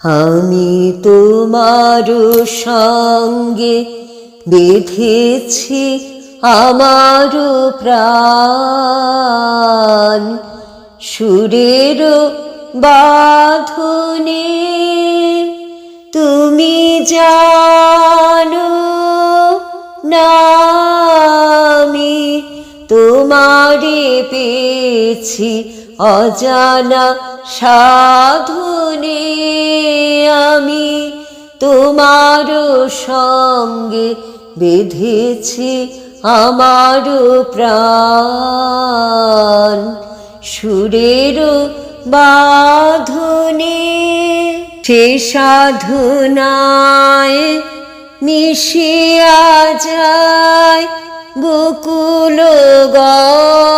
আমি তোমার সঙ্গে বেঁধেছি আমার প্রাণ। সুরের বাঁধনে তুমি জানো না আমি তোমারে পেয়েছি অজানা সাধনে আমি তোমার সঙ্গে বেঁধেছি আমার প্রাণ। সুরের বাঁধনে সে সাধনায় মিশিয়া যায় গোকুল গন্ধ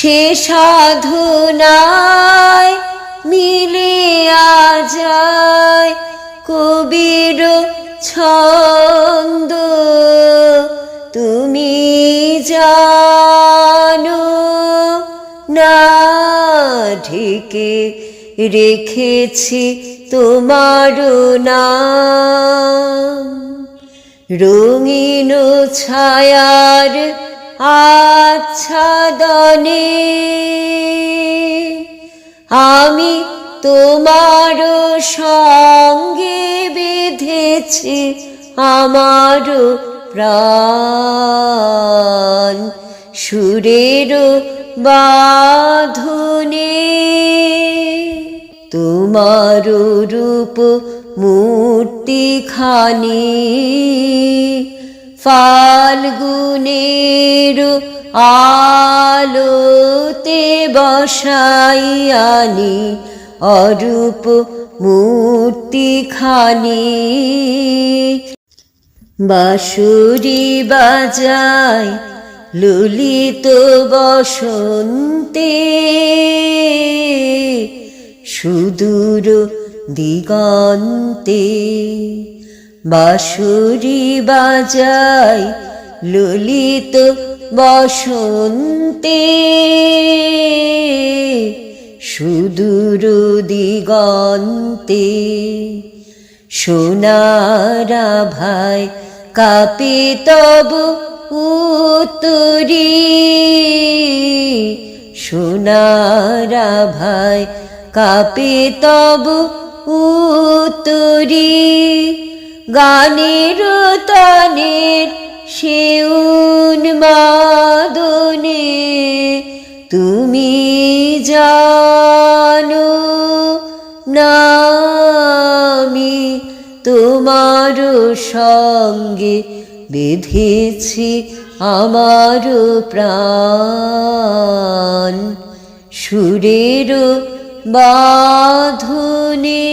সে সাধনায় মিলিয়া যায় কবির ছন্দ। তুমি জানো না ঢেকে রেখেছি তোমার নাম। রঙিন ছায়ার আচ্ছাদনে। আমি তোমার সঙ্গে বেঁধেছি আমার প্রাণ। সুরের বাঁধনে তোমার রূপ মূর্তি খানি ফাল্গুনের আলোতে বসাইয়ানি অরূপ মূর্তি খানি বাঁশুরি বাজায় ললিত বসন্তে সুদূর দিগন্তে বাঁশুরি বাজায় ললিত বসন্তে। সুদূর দিগন্তে সোনারা ভাই কাপে তব উত্তরি। সোনারা ভাই কাপে তব উত্তরি। গানের তানের সেউন মাদনে তুমি জানো না আমি তোমার সঙ্গে বেঁধেছি আমার প্রাণ সুরের বাঁধনে।